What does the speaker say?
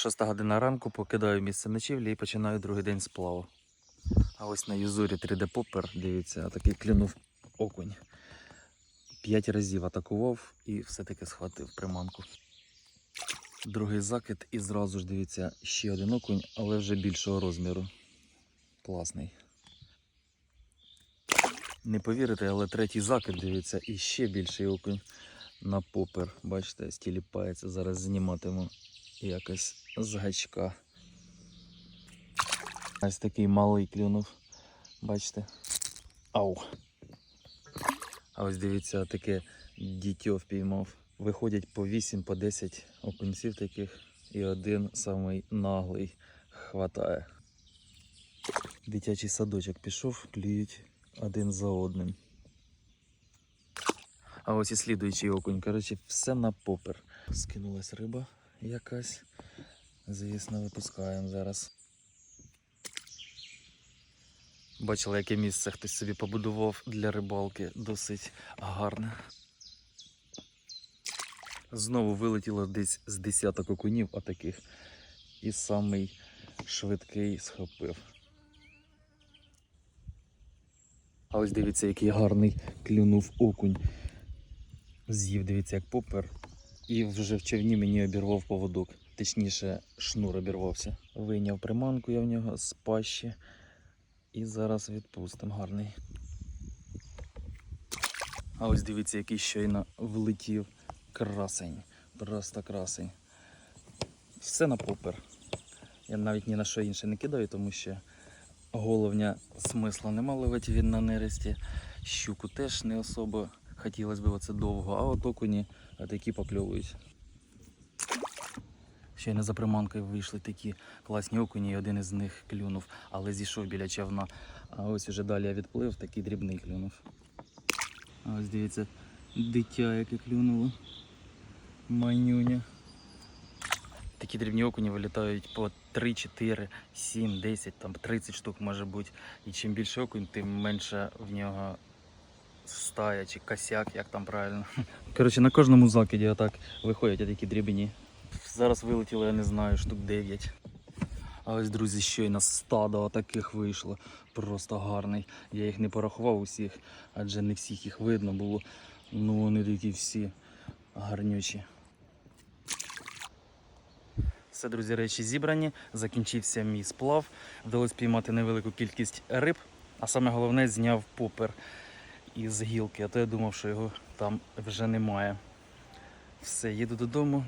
Шоста година ранку покидаю місце ночівлі і починаю другий день сплаву. А ось на юзурі 3D попер, дивіться, такий клюнув окунь. П'ять разів атакував і все-таки схватив приманку. Другий закид і зразу ж дивіться ще один окунь, але вже більшого розміру. Класний. Не повірите, але третій закид, дивіться, і ще більший окунь на попер. Бачите, стіліпається. Зараз зніматиму якось з гачка. Ось такий малий клюнув. Бачите? Ау. А ось дивіться, таке дітьо впіймав. Виходять по 8, по 10 окунців таких, і один самий наглий хватає. Дитячий садочок пішов, клюють один за одним. А ось і слідуючий окунь. Коротше, все на попер. Скинулась риба якась. Звісно, випускаємо зараз. Бачили, яке місце хтось собі побудував для рибалки досить гарне. Знову вилетіло десь з десяток окунів отаких. І самий швидкий схопив. А ось дивіться, який гарний клюнув окунь. З'їв, дивіться, як попер. І вже в човні мені обірвав поводок. Точніше, шнур обірвався. Вийняв приманку я в нього з пащі. І зараз відпустимо гарний. А ось дивіться, який щойно влетів красень. Просто красень. Все на попер. Я навіть ні на що інше не кидаю, тому що головня смисла нема ловити він на нересті. Щуку теж не особо хотілося б оце довго, а от окуні такі покльовують. Щойно за приманкою вийшли такі класні окуні, і один із них клюнув, але зійшов біля човна. А ось уже далі я відплив, такий дрібний клюнув. А ось дивіться, дитя, яке клюнуло. Манюня. Такі дрібні окуні вилітають по 3, 4, 7, 10, там 30 штук може бути. І чим більше окунь, тим менше в нього стая чи косяк, як там правильно. Коротше, на кожному закиді отак виходять такі дрібні. Зараз вилетіло, я не знаю, штук 9. А ось, друзі, щойно стадо таких вийшло. Просто гарний. Я їх не порахував усіх, адже не всіх їх видно було. Ну вони такі всі гарнючі. Все, друзі, речі зібрані. Закінчився мій сплав. Вдалося піймати невелику кількість риб, а саме головне зняв попер із гілки, а то я думав, що його там вже немає. Все, їду додому.